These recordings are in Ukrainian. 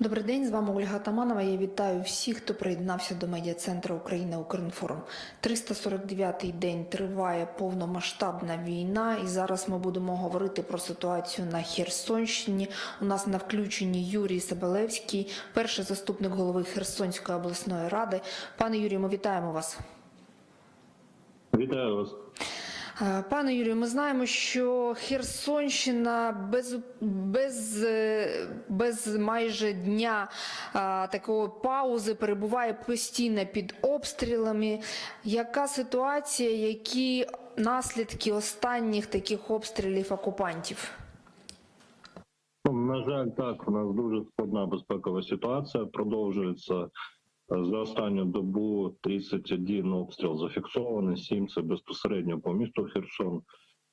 Добрий день, з вами Ольга Таманова. Я вітаю всіх, хто приєднався до медіа центру України Укрінформ. 349-й день триває повномасштабна війна, і зараз ми будемо говорити про ситуацію на Херсонщині. У нас на включенні Юрій Сабалевський, перший заступник голови Херсонської обласної ради. Пане Юрію, ми вітаємо вас. Вітаю вас. Е, Пане Юрію, ми знаємо, що Херсонщина без, без, е, без майже дня а, такої паузи перебуває постійно під обстрілами. Яка ситуація, які наслідки останніх таких обстрілів окупантів? Ну, на жаль, так, у нас дуже складна безпекова ситуація. Продовжується за останню добу 31 обстріл зафіксований, 7 це безпосередньо по місту Херсон.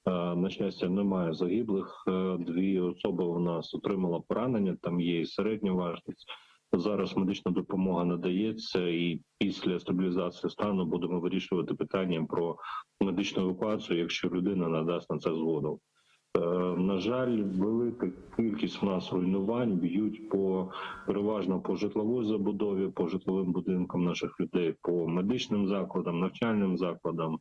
Е, На щастя, немає загиблих. Е, Дві особи у нас отримала поранення. Там є і середня важкість. Зараз медична допомога надається, і після стабілізації стану будемо вирішувати питання про медичну евакуацію, якщо людина надасть на це згоду. Е, На жаль, велика кількість в нас руйнувань б'ють по переважно по житловій забудові, по житловим будинкам наших людей, по медичним закладам, навчальним закладам.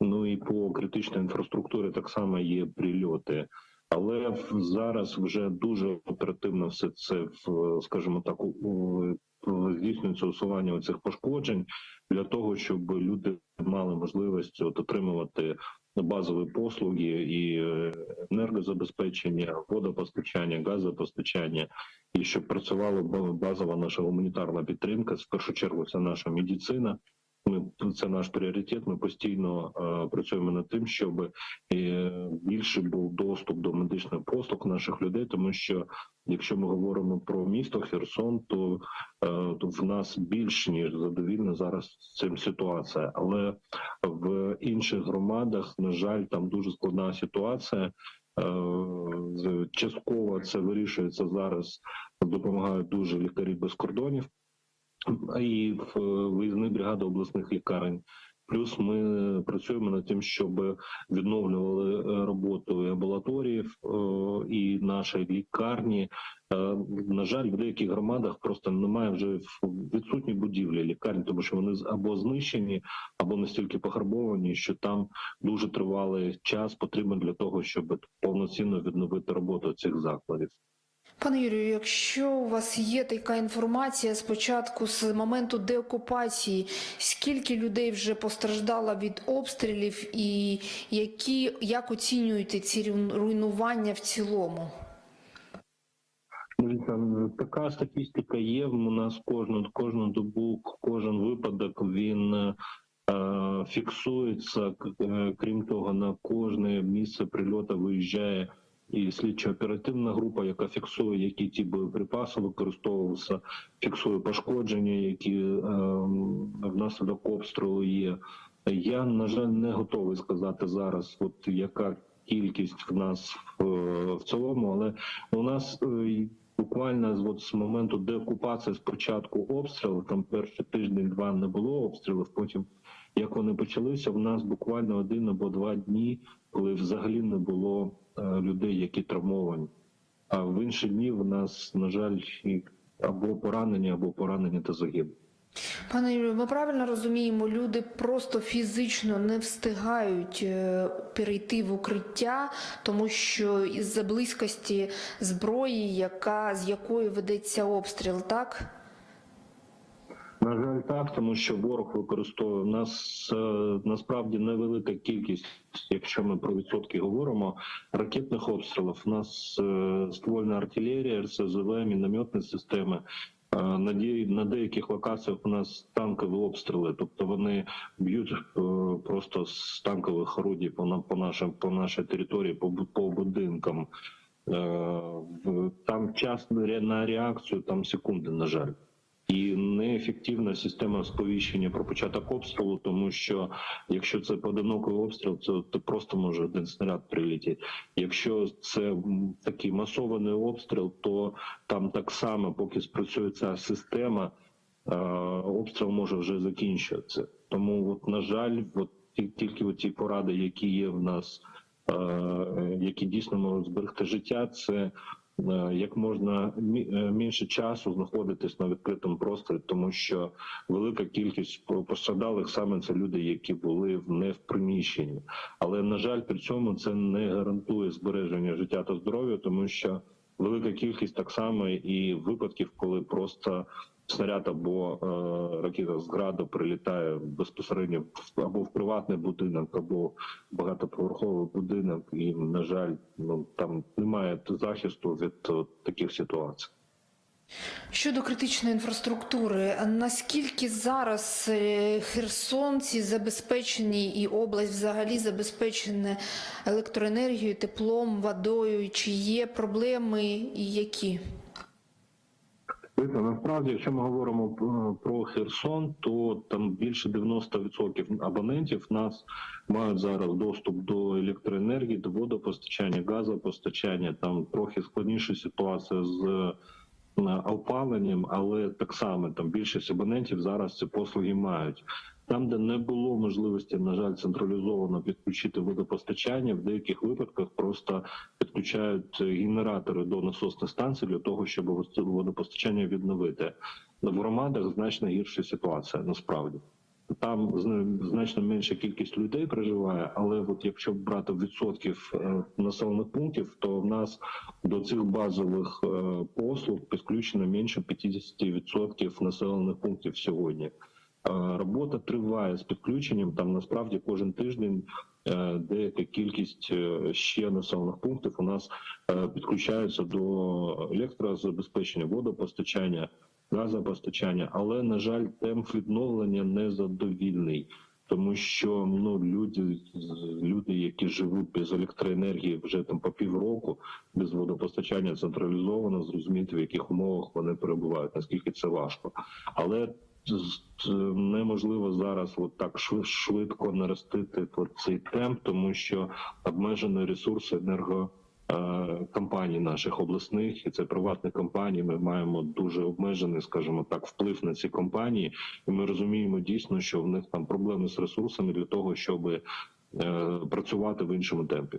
Ну і по критичній інфраструктурі так само є прильоти. Але зараз вже дуже оперативно все це скажімо так, здійснюється усування цих пошкоджень для того, щоб люди мали можливість от отримувати базові послуги і енергозабезпечення, водопостачання, газопостачання, і щоб працювала ба- базова наша гуманітарна підтримка. В першу чергу це наша медицина. Ми це наш пріоритет. Ми постійно е, працюємо над тим, щоб е, більше був доступ до медичних послуг наших людей, тому що якщо ми говоримо про місто Херсон, то, е, то в нас більш ніж задовільна зараз цим ситуація, але в інших громадах, на жаль, там дуже складна ситуація. Е, Частково це вирішується зараз. Допомагають дуже лікарі без кордонів і в виїзні бригади обласних лікарень. Плюс ми працюємо над тим, щоб відновлювали е, роботу і амбулаторіїв е, і нашої лікарні. Е, На жаль, в деяких громадах просто немає вже відсутні будівлі лікарні, тому що вони або знищені, або настільки пограбовані, що там дуже тривалий час потрібен для того, щоб повноцінно відновити роботу цих закладів. Пане Юрію, якщо у вас є така інформація спочатку з моменту деокупації, скільки людей вже постраждало від обстрілів, і які як оцінюєте ці ру- руйнування в цілому? Така статистика є. У нас кожну кожну добу, кожен випадок він е, фіксується. Е, Крім того, на кожне місце прильоту виїжджає і слідчо-оперативна група, яка фіксує, які ті боєприпаси використовувалися, фіксує пошкодження, які е, внаслідок обстрілу є. Я на жаль не готовий сказати зараз, от яка кількість в нас в, в цілому, але у нас е, буквально з от з моменту деокупації спочатку обстрілу, там перший тиждень-два не було обстрілів. Потім, як вони почалися, в нас буквально один або два дні, коли взагалі не було е, людей, які травмовані. А в інші дні в нас, на жаль, або поранені, або поранені та загиблі. Пане Юрію, ми правильно розуміємо, люди просто фізично не встигають е, перейти в укриття, тому що із-за близькості зброї, яка з якої ведеться обстріл, так? На жаль, так, тому що ворог використовує нас е, насправді невелика кількість, якщо ми про відсотки говоримо, ракетних обстрілів. У нас е, ствольна артилерія, РСЗВ, мінометні системи. Е, На, деяких локаціях у нас танкові обстріли, тобто вони б'ють просто з танкових орудій по по нашим по нашій території, по по будинкам. Там час на реакцію, там секунди, на жаль і неефективна система сповіщення про початок обстрілу, тому що якщо це поодинокий обстріл, це то просто може один снаряд прилетіти. Якщо це такий масований обстріл, то там так само, поки спрацює ця система, е, обстріл може вже закінчуватися. Тому, от на жаль, от ті- тільки ті поради, які є в нас, е, які дійсно можуть зберегти життя, це е, як можна е, менше часу знаходитись на відкритому просторі, тому що велика кількість пострадалих саме це люди, які були не в приміщенні. Але на жаль, при цьому це не гарантує збереження життя та здоров'я, тому що велика кількість так само і випадків, коли просто снаряд або е, ракета з граду прилітає безпосередньо або в приватний будинок, або в багатоповерховий будинок, і на жаль, ну там немає захисту від е, таких ситуацій. Щодо критичної інфраструктури, наскільки зараз е, херсонці забезпечені і область взагалі забезпечена електроенергією, теплом, водою? Чи є проблеми і які? Насправді, якщо ми говоримо е, про Херсон, то там більше 90% абонентів нас мають зараз доступ до електроенергії, до водопостачання, газопостачання. Там трохи складніша ситуація з опаленням, але так само там більшість абонентів зараз ці послуги мають. Там, де не було можливості, на жаль, централізовано підключити водопостачання, в деяких випадках просто підключають генератори до насосних станцій для того, щоб водопостачання відновити. В громадах значно гірша ситуація насправді. Там зна- значно менша кількість людей проживає, але от якщо брати відсотків е, населених пунктів, то в нас до цих базових е, послуг підключено менше 50% населених пунктів сьогодні. Е, Робота триває з підключенням. Там насправді кожен тиждень деяка кількість ще населених пунктів у нас підключаються до електрозабезпечення, водопостачання, газопостачання, але на жаль, темп відновлення незадовільний. Тому що ну люди, люди, які живуть без електроенергії вже там по півроку, без водопостачання централізовано, зрозуміти в яких умовах вони перебувають, наскільки це важко. Але неможливо зараз от так шви- швидко наростити цей темп, тому що обмежені ресурси енерго. Е, Компаній наших обласних і це приватні компанії. Ми маємо дуже обмежений, скажімо так, вплив на ці компанії, і ми розуміємо дійсно, що в них там проблеми з ресурсами для того, щоб е, працювати в іншому темпі.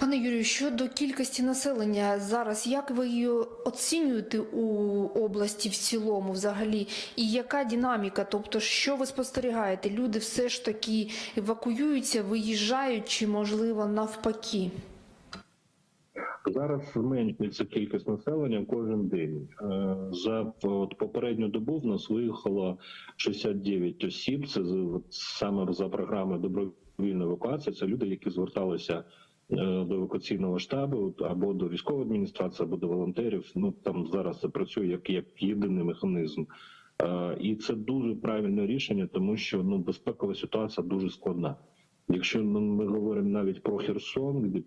Пане Юрію, щодо кількості населення зараз, як ви її оцінюєте у області в цілому взагалі? І яка динаміка? Тобто, що ви спостерігаєте? Люди все ж таки евакуюються, виїжджають чи можливо навпаки? Зараз зменшується кількість населення кожен день. Е, За попередню добу в нас виїхало 69 осіб. Це саме за програмою добровільної евакуації. Це люди, які зверталися е, до евакуаційного штабу або до військової адміністрації, або до волонтерів. Ну там зараз це працює як, як єдиний механізм. Е, І це дуже правильне рішення, тому що ну безпекова ситуація дуже складна. Якщо ми говоримо навіть про Херсон,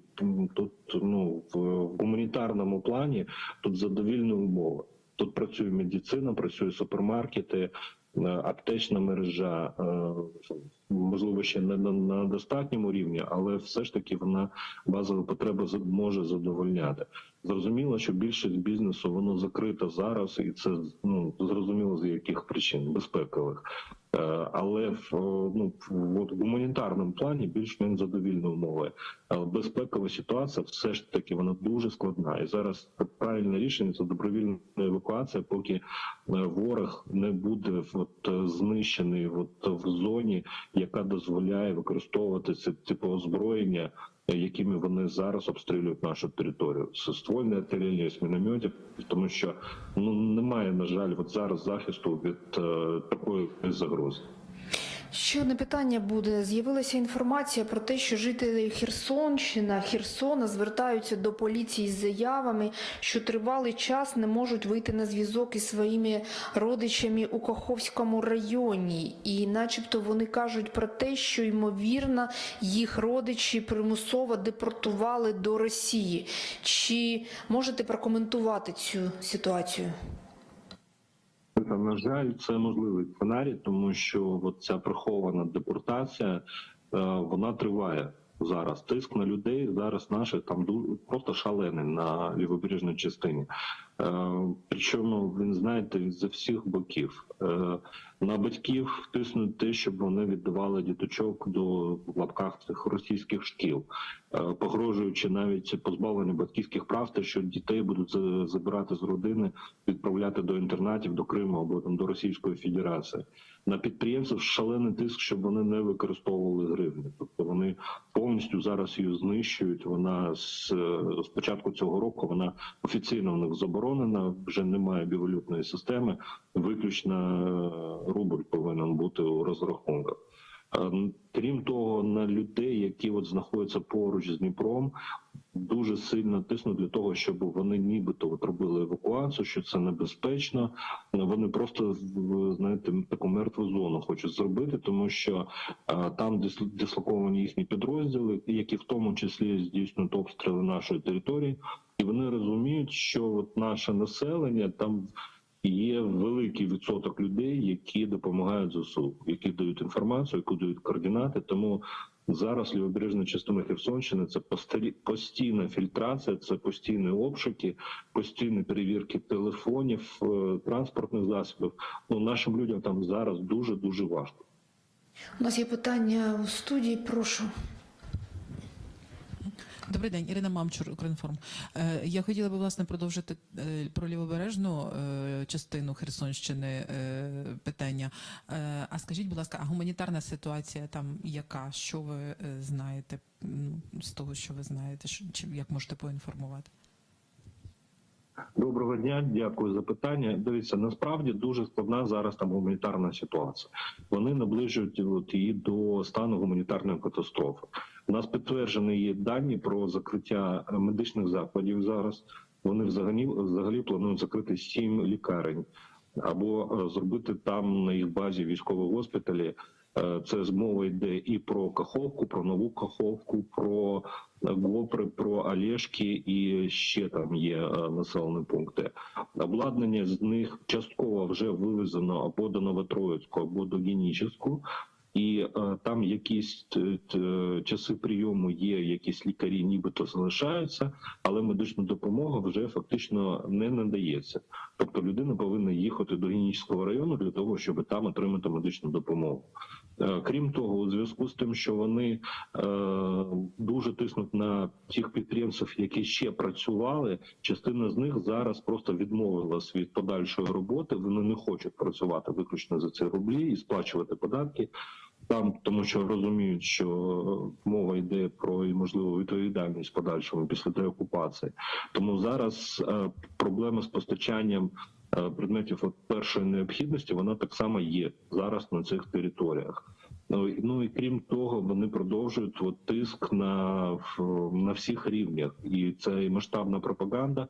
тут ну в гуманітарному плані тут задовільні умови. Тут працює медицина, працює супермаркети, е, аптечна мережа, е, можливо, ще не на, на достатньому рівні, але все ж таки вона базові потреби може задовольняти. Зрозуміло, що більшість бізнесу воно закрито зараз, і це ну зрозуміло з яких причин безпекових. Е, Але в ну в гуманітарному плані більш-менш задовільні умови. Але безпекова ситуація все ж таки вона дуже складна. І зараз правильне рішення це добровільна евакуація, поки е, ворог не буде от, знищений от, в зоні, яка дозволяє використовувати це типу озброєння, е, якими вони зараз обстрілюють нашу територію. Це ствольне артилерія з мінометів, тому що ну немає на жаль, от зараз захисту від е, такої загрози. Ще одне питання буде. З'явилася інформація про те, що жителі Херсонщина, Херсона звертаються до поліції з заявами, що тривалий час не можуть вийти на зв'язок із своїми родичами у Каховському районі. І начебто вони кажуть про те, що ймовірно їх родичі примусово депортували до Росії. Чи можете прокоментувати цю ситуацію? На жаль, це можливий сценарій, тому що от ця прихована депортація е, вона триває. зараз. Тиск на людей зараз наше там просто шалений на лівобережній частині. Е, Причому він знаєте з всіх боків. Е, На батьків тиснуть те, щоб вони віддавали діточок до в лапках цих російських шкіл, е, погрожуючи навіть позбавлення батьківських прав, те, що дітей будуть забирати з родини, відправляти до інтернатів, до Криму або там до Російської Федерації. На підприємців шалений тиск, щоб вони не використовували гривні. Тобто вони повністю зараз її знищують. Вона з, з початку цього року вона офіційно в них заборонена. Вже немає бівалютної системи. Виключно е, рубль повинен бути у розрахунках. Е, Крім того, на людей, які от знаходяться поруч з Дніпром, дуже сильно тиснуть для того, щоб вони нібито от робили евакуацію, що це небезпечно. Вони просто знаєте таку мертву зону хочуть зробити, тому що е, там дислоковані їхні підрозділи, які в тому числі здійснюють обстріли нашої території, і вони розуміють, що от наше населення там. Є великий відсоток людей, які допомагають ЗСУ, які дають інформацію, які дають координати. Тому зараз лівобережна частина Херсонщини це постійна фільтрація, це постійні обшуки, постійні перевірки телефонів, е, транспортних засобів. Ну нашим людям там зараз дуже дуже важко. У нас є питання у студії. Прошу. Добрий день, Ірина Мамчур, Укрінформ. Е, Я хотіла би власне продовжити е, про лівобережну е, частину Херсонщини питання. А скажіть, будь ласка, а гуманітарна ситуація там яка? Що ви знаєте ну, з того, що ви знаєте? Чи як можете поінформувати? Доброго дня, дякую за питання. Дивіться, насправді дуже складна зараз там гуманітарна ситуація. Вони наближують от, її до стану гуманітарної катастрофи. У нас підтверджені є дані про закриття е, медичних закладів зараз. Вони взагалі взагалі планують закрити сім лікарень або е, зробити там на їх базі військові госпіталі. Е, Це змова йде і про Каховку, про нову Каховку, про Гопри, про Олешки і ще там є населені пункти. Обладнання з них частково вже вивезено або до Новотроїцьку, або до Генічеську. І е, там якісь е, часи прийому є, якісь лікарі, нібито залишаються, але медична допомога вже фактично не надається. Тобто людина повинна їхати до Генічського району для того, щоб там отримати медичну допомогу. Е, Крім того, у зв'язку з тим, що вони дуже тиснуть на тих підприємців, які ще працювали, частина з них зараз просто відмовилась від подальшої роботи. Вони не хочуть працювати виключно за ці рублі і сплачувати податки. Там тому, що розуміють, що мова йде про можливу відповідальність подальшому після деокупації. Тому зараз е, проблема з постачанням е, предметів от першої необхідності вона так само є зараз на цих територіях. Ну, і- ну крім того, вони продовжують от, тиск на, на всіх рівнях, і це і масштабна пропаганда,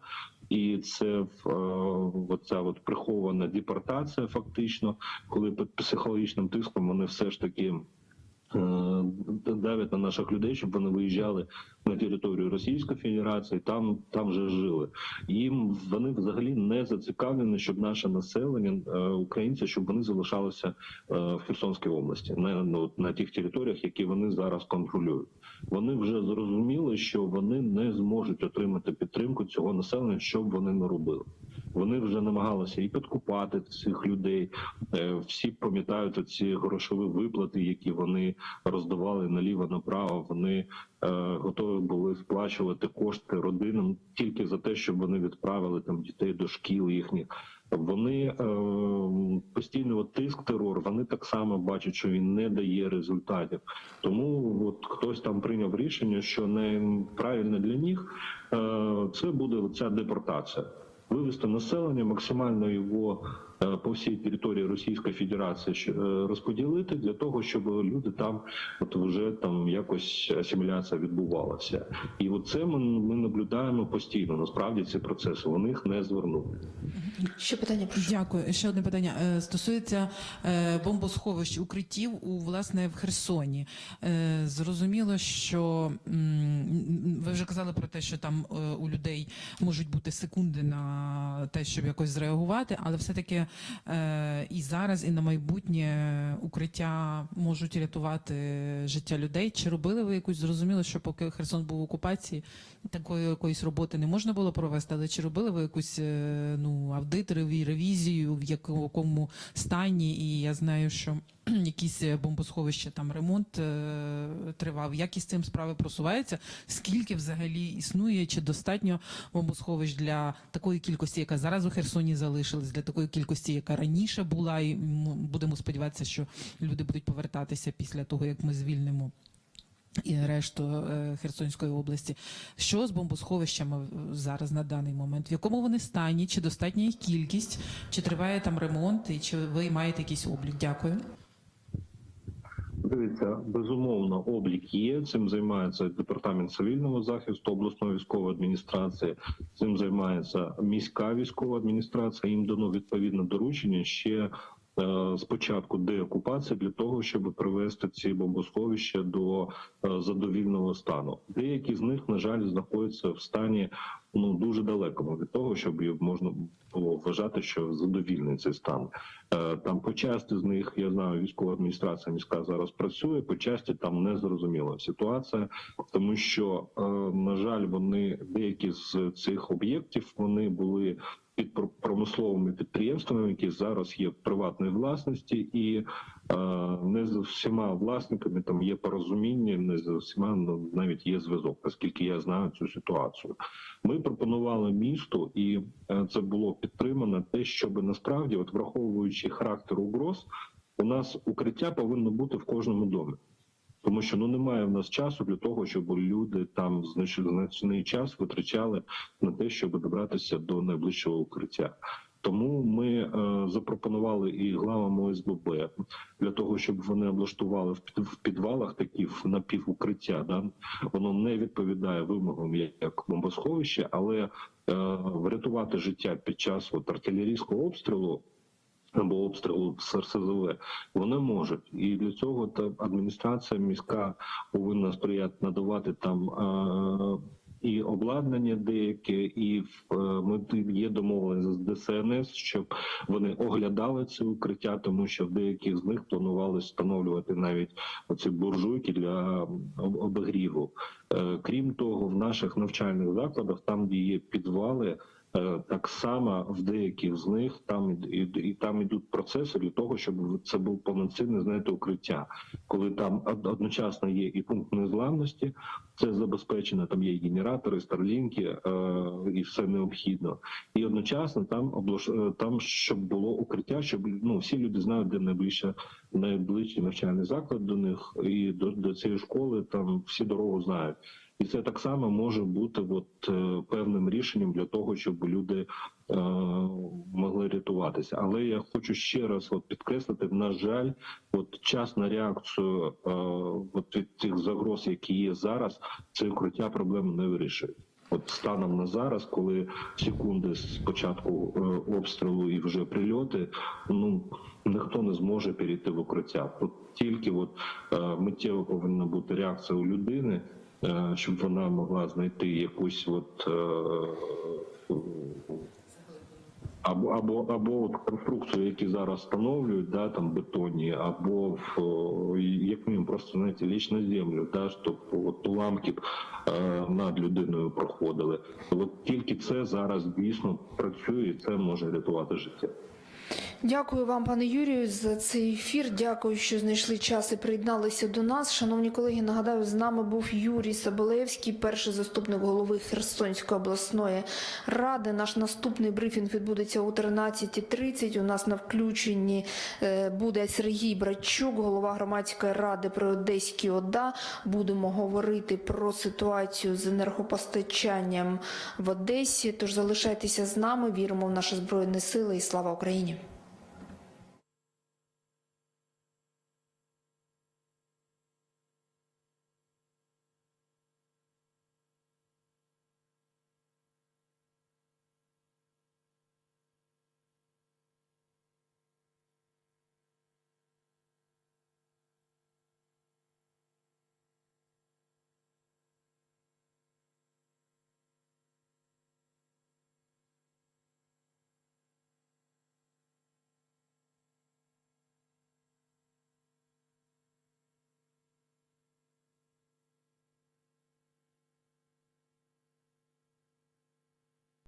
і це в, е, оця от прихована депортація, фактично, коли під психологічним тиском вони все ж таки. Е, Давлять на наших людей, щоб вони виїжджали на територію Російської Федерації, там там вже жили. Їм вони взагалі не зацікавлені, щоб наше населення, е, українці, щоб вони залишалися е, в Херсонській області, на ну, на тих територіях, які вони зараз контролюють. Вони вже зрозуміли, що вони не зможуть отримати підтримку цього населення, що б вони не робили. Вони вже намагалися і підкупати цих людей. Е, Всі пам'ятають ці грошові виплати, які вони роздавали наліво направо. Вони е, готові були сплачувати кошти родинам тільки за те, щоб вони відправили там дітей до шкіл їхніх. Вони е, постійно от тиск, терор. Вони так само бачать, що він не дає результатів. Тому от хтось там прийняв рішення, що неправильно для них це буде ця депортація. Вивести населення, максимально його по всій території Російської Федерації е, розподілити для того, щоб люди там от вже там якось асиміляція відбувалася. І оце ми, ми наблюдаємо постійно. Насправді ці процеси вони їх не звернули. Ще питання прошу. Дякую. Ще одне питання Е, стосується е, бомбосховищ укриттів у власне в Херсоні. Е, Зрозуміло, що ви вже казали про те, що там е, у людей можуть бути секунди на те, щоб якось зреагувати, але все таки е, і зараз, і на майбутнє укриття можуть рятувати життя людей. Чи робили ви якусь зрозуміло, що поки Херсон був в окупації, такої якоїсь роботи не можна було провести, але чи робили ви якусь е, ну аудит, реві- ревізію, в якому стані? І я знаю, що якісь е, бомбосховища там ремонт е, тривав. Як із цим справи просуваються? Скільки взагалі існує? Чи достатньо бомбосховищ для такої кількості, яка зараз у Херсоні залишилась, для такої кількості, яка раніше була, і будемо сподіватися, що люди будуть повертатися після того, як ми звільнимо. І решту е, Херсонської області. Що з бомбосховищами зараз на даний момент? В якому вони стані? Чи достатня їх кількість? Чи триває там ремонт? І чи ви маєте якийсь облік? Дякую. Дивіться, безумовно, облік є. Цим займається департамент цивільного захисту обласної військової адміністрації. Цим займається міська військова адміністрація. Їм дано відповідне доручення ще е, з початку деокупації для того, щоб привести ці бомбосховища до е, задовільного стану. Деякі з них, на жаль, знаходяться в стані ну дуже далекому від того, щоб можна було вважати, що задовільний цей стан. Е, Там по часті з них я знаю, військова адміністрація міська зараз працює. По часті там не зрозуміла ситуація, тому що е, на жаль, вони деякі з цих об'єктів вони були під пр- промисловими підприємствами, які зараз є в приватній власності, і не з всіма власниками там є порозуміння, не з всіма ну, навіть є зв'язок, наскільки я знаю цю ситуацію. Ми пропонували місту, і е, це було підтримано. Те, щоб насправді, от враховуючи характер угроз, у нас укриття повинно бути в кожному домі. Тому що ну немає в нас часу для того, щоб люди там значний час витрачали на те, щоб добратися до найближчого укриття. Тому ми е, запропонували і главам ОСББ для того, щоб вони облаштували в, під, в підвалах такі напівукриття. Да? Воно не відповідає вимогам як- бомбосховище, але е, врятувати життя під час от, артилерійського обстрілу або обстрілу з РСЗВ, вони можуть, і для цього та адміністрація міська повинна сприяти надавати там. Е- і обладнання деяке, і в ми є домовлені з ДСНС, щоб вони оглядали це укриття, тому що в деяких з них планували встановлювати навіть оці буржуйки для об- обігріву. Е, Крім того, в наших навчальних закладах, там де є підвали, Е, Так само в деяких з них там і, і, там ідуть процеси для того, щоб це був повноцінне знаєте, укриття, коли там одночасно є і пункт незламності, це забезпечено. Там є і генератори, старлінки е, і все необхідно. І одночасно там облаш... там, щоб було укриття, щоб ну всі люди знають, де найближче найближчий навчальний заклад до них, і до, до цієї школи там всі дорогу знають. І це так само може бути от, е, певним рішенням для того, щоб люди е, могли рятуватися. Але я хочу ще раз от, підкреслити: на жаль, от час на реакцію е, от від тих загроз, які є зараз, це укриття проблему не вирішує. От станом на зараз, коли секунди з початку е, обстрілу і вже прильоти, ну ніхто не зможе перейти в укриття. Тут тільки от е, миттєво повинна бути реакція у людини, щоб вона могла знайти якусь от. е, або або або от конструкцію, які зараз встановлюють, да там бетонні, або в як мінімум просто знаєте, ліч на землю, да щоб от уламки е, над людиною проходили. От тільки це зараз дійсно працює, і це може рятувати життя. Дякую вам, пане Юрію, за цей ефір. Дякую, що знайшли час і приєдналися до нас. Шановні колеги, нагадаю, з нами був Юрій Соболевський, перший заступник голови Херсонської обласної ради. Наш наступний брифінг відбудеться о 13.30. У нас на включенні е, буде Сергій Брачук, голова громадської ради при Одеській ОДА. Будемо говорити про ситуацію з енергопостачанням в Одесі. Тож залишайтеся з нами. Віримо в наші збройні сили і слава Україні.